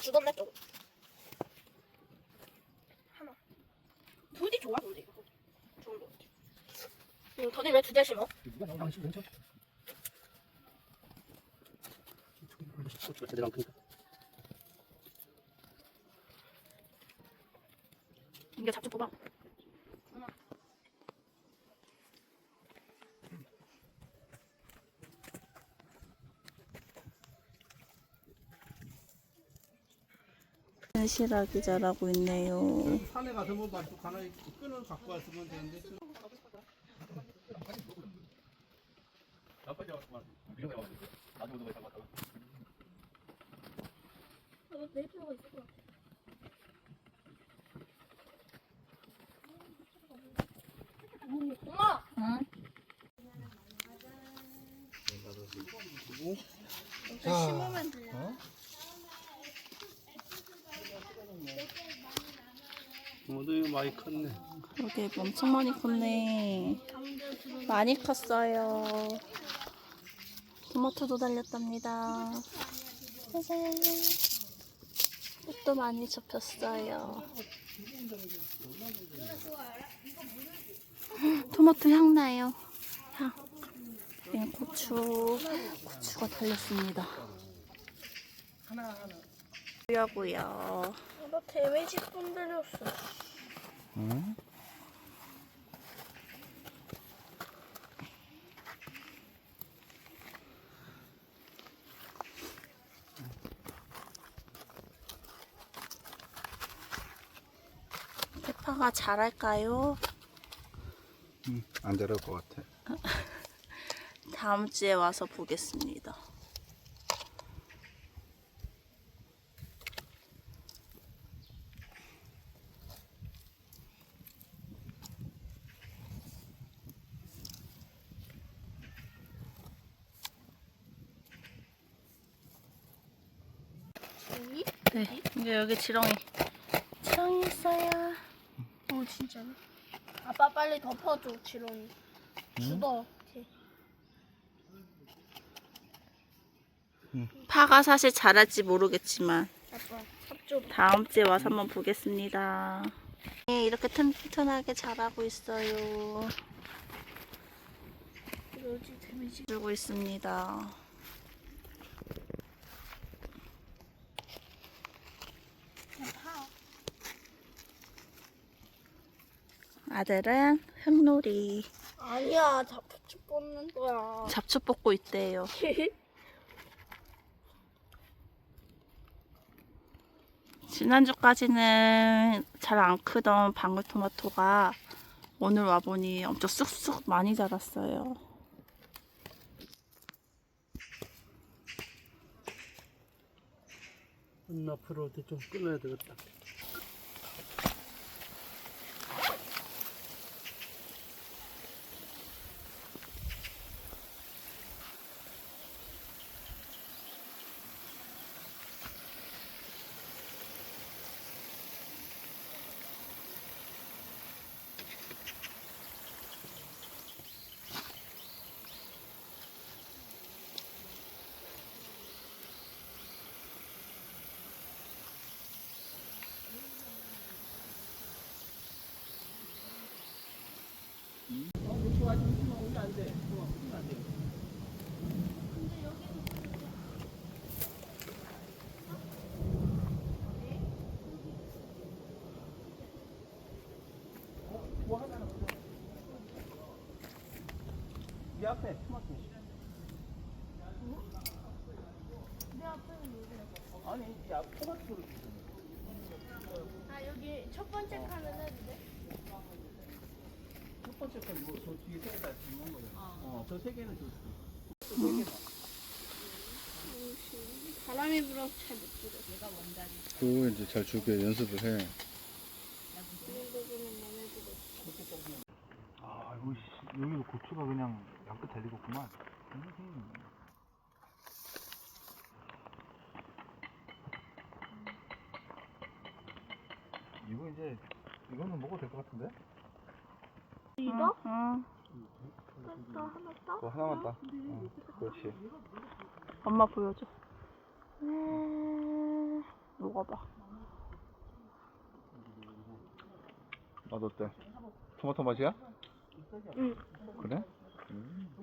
주던데 좀. 하나. 돌이 좋아 돌이. 좋은 거 같아. 응, 더디 왜 두 대 심어? 고추가 제대로 안 크니까. 이게 잡초 뽑아. 현실하게 자라고 있네요. 산에 가서 뭐 만족 하나 끈을 갖고 왔으면 되는데. 내 필요가 있을 것 같아. 엄마! 응? 이렇게 심으면 돼. 모두 많이 컸네. 여기 엄청 많이 컸네. 많이 컸어요. 토마토도 달렸답니다. 짜잔. 꽃도 많이 접혔어요. 토마토 향 나요. 향. 고추, 고추가 달렸습니다. 하고요. 나 데미지 건드렸어. 페파가 잘할까요? 응, 안 자랄 것 같아. 다음 주에 와서 보겠습니다. 네, 이제 여기 지렁이. 지렁이 있어요. 어 진짜네. 아빠 빨리 덮어줘 지렁이. 죽어. 파가 사실 잘할지 모르겠지만 아빠 다음 주에 와서 한번 보겠습니다. 네, 이렇게 튼튼하게 자라고 있어요. 여기 데미지. 주고 있습니다. 아들은 흙놀이 아니야 잡초 뽑는 거야. 잡초 뽑고 있대요. 지난주까지는 잘 안 크던 방울토마토가 오늘 와보니 엄청 쑥쑥 많이 자랐어요. 은 앞으로 좀 끊어야 되겠다. 이 앞에 토마토. 아니, 야 토마토를 아 여기 첫 번째 칸은 해도 돼? 첫 번째 건뭐저 뒤에 세 개다 있는 거죠. 어, 저 세 개는 줬어. 세 개만. 바람이 불어서 잘못 들어. 얘가 그거 이제 잘 주게 연습을 해. 아, 이거 씨, 여기도 고추가 그냥 양끝 달리겠구만. 음. 이거 이제 이거는 먹어도 될 것 같은데? 이거? 어, 어. 응. 또 하나 떠? 그거 하나만 따. 네. 응. 그렇지. 엄마 보여줘. 음, 먹어봐. 맛 어때? 토마토 맛이야? 응. 그래? 음.